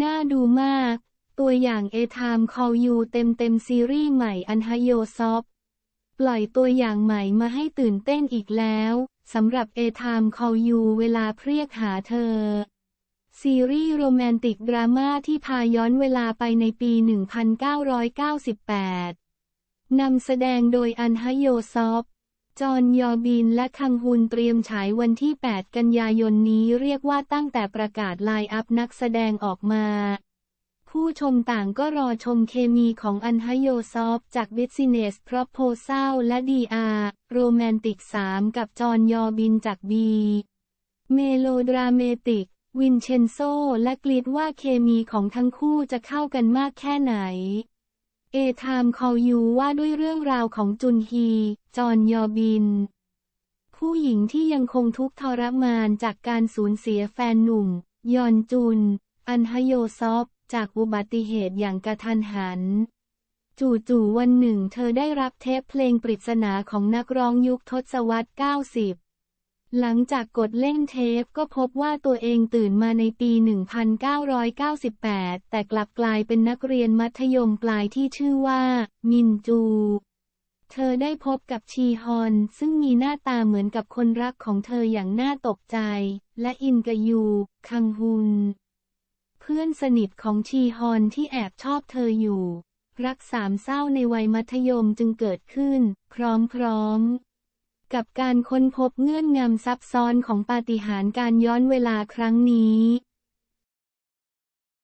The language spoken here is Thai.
น่าดูมาก ตัวอย่างเอทามคอลยูเต็มเต็มซีรีส์ใหม่อันฮโยซอฟปล่อยตัวอย่างใหม่มาให้ตื่นเต้นอีกแล้วสำหรับเอทามคอลยูเวลาเรียกหาเธอ ซีรีส์โรแมนติกดราม่าที่พาย้อนเวลาไปในปี 1998 นำแสดงโดยอันฮโยซอฟ จอห์นยอบินและคังฮุนเตรียมฉายวันที่ 8 กันยายนนี้เรียกว่าตั้งแต่ประกาศไลน์อัพนักแสดงออกมา ผู้ชมต่างก็รอชมเคมีของอันฮโยซอฟจาก Business Proposal และ DR โรแมนติก3กับจอห์นยอบินจากบีเมโลดราเมติก วินเชนโซ และกลิดว่าเคมีของทั้งคู่จะเข้ากันมากแค่ไหน เอทามคอลยูว่าด้วยเรื่องราวของจุนฮี จอนยอบิน ผู้หญิงที่ยังคงทุกข์ทรมานจากการสูญเสียแฟนหนุ่ม ยอนจุน อันฮโยซอฟ จากอุบัติเหตุอย่างกระทันหัน จู่ๆวันหนึ่งเธอได้รับเทปเพลงปริศนาของนักร้องยุคทศวรรษ 90 หลังจากกดเล่นเทปก็พบว่าตัวเองตื่นมาในปี 1998 แต่กลับกลายเป็นนักเรียนมัธยมปลายที่ชื่อว่า มินจู เธอได้พบกับชีฮอน ซึ่งมีหน้าตาเหมือนกับคนรักของเธออย่างน่าตกใจ และอินกยู คังฮุน เพื่อนสนิทของชีฮอนที่แอบชอบเธออยู่ รักสามเศร้าในวัยมัธยมจึงเกิดขึ้น พร้อมๆ กับการค้นพบเงื่อนงำซับซ้อนของปาฏิหาริย์การย้อนเวลาครั้งนี้